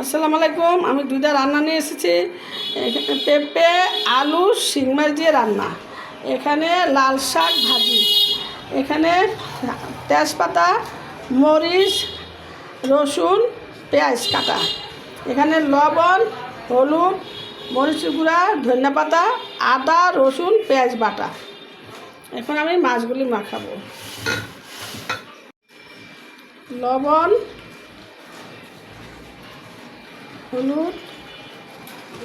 আসসালামু আলাইকুম, আমি দুইটা রান্না নিয়ে এসেছি। এখানে পেঁপে, আলু, শিং মাছ দিয়ে রান্না। এখানে লাল শাক ভাজি। এখানে তেজপাতা, মরিচ, রসুন, পেঁয়াজ কাটা। এখানে লবণ, হলুদ মরিচ গুঁড়া, ধনিয়া পাতা, আদা, রসুন, পেঁয়াজ বাটা। এখন আমি মাছগুলি মাখাবো। লবণ হলুদ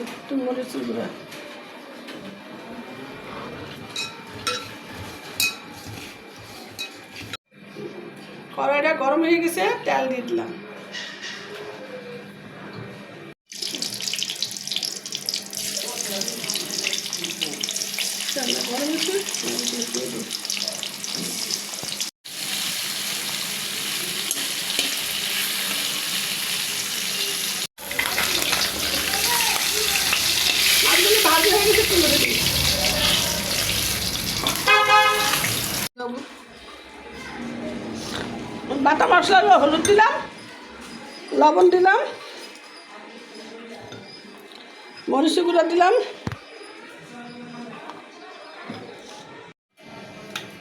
একটু মরিচ গুঁড়া। কড়াইটা গরম হয়ে গেছে তেল দিয়ে দিলাম। গরম হয়েছে মরিচ দিয়ে দিই। মাছগুলি ভাজি হয়ে গেছে তুলে দিই বাটা মশলা হলুদ দিলাম, লবণ দিলাম মরিচ গুঁড়া দিলাম।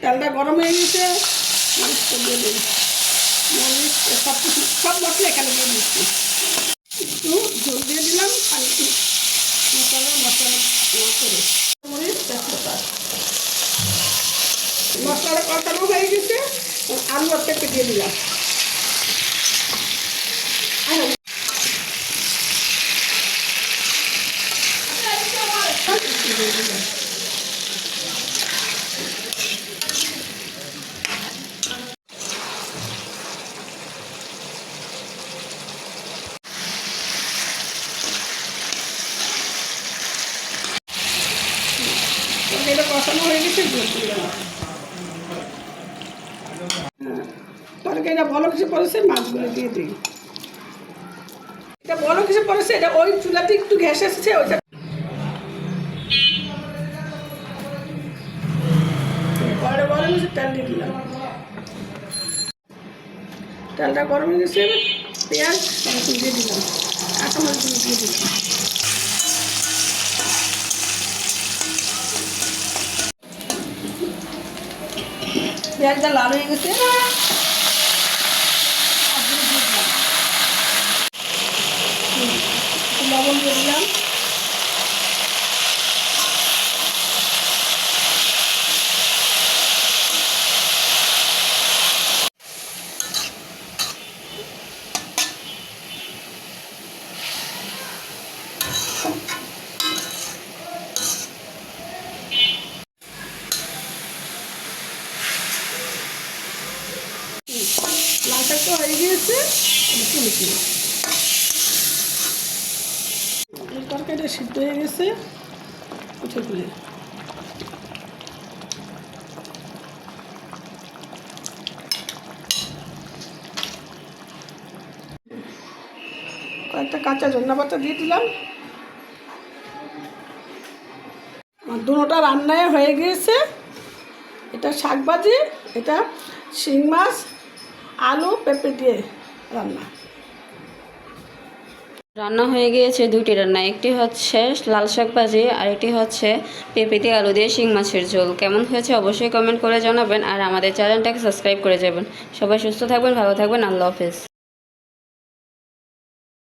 তেলটা গরম হয়ে গেছে, মরিচটা দিয়ে দিন মরিচ, সব কিছু, সব মশলা এখানে দিয়ে দিচ্ছি একটু ঝোল দিয়ে দিলাম আর একটু মশলা মশলা না করে মরিচ তেজপাতা মশলাটা কষানো হয়ে গেছে আলু একটা দিয়ে দিলাম আর একটু দিয়ে দিলাম। তরকারিটা কষানো হয়ে গেছে তরকারিটা বলো কিছু পড়েছে মাছগুলো দিয়ে দিই। এটা বলো কিছু পড়েছে এটা ওই চুলাতে একটু গ্যাস এসেছে, ওইটা পরে কিছু তেল দিয়ে দিলাম। তেলটা গরম হয়ে গেছে পেঁয়াজ দিয়ে দিলাম। কাঁচা মাছগুলো দিয়ে দিলাম। পেঁয়াজটা লাল হয়ে গেছে। লবণ দিয়ে দিলাম লাল হয়ে তুলে দিই এই তরকারিটা সিদ্ধ হয়ে গেছে উঠে তুলে কয়েকটা কাঁচা ধন্যা পাতা দিয়ে দিলাম। আমার দুটোটা রান্নায় হয়ে গিয়েছে। এটা শাক ভাজি এটা শিং মাছ আলু, পেঁপে দিয়ে রান্না। রান্না হয়ে গিয়েছে দুটি রান্না। একটি হচ্ছে লাল শাক ভাজি আর একটি হচ্ছে পেঁপেতে আলু দিয়ে শিং মাছের ঝোল। কেমন হয়েছে অবশ্যই কমেন্ট করে জানাবেন আর আমাদের চ্যানেলটাকে সাবস্ক্রাইব করে যাবেন। সবাই সুস্থ থাকবেন, ভালো থাকবেন, আল্লাহ হাফেজ।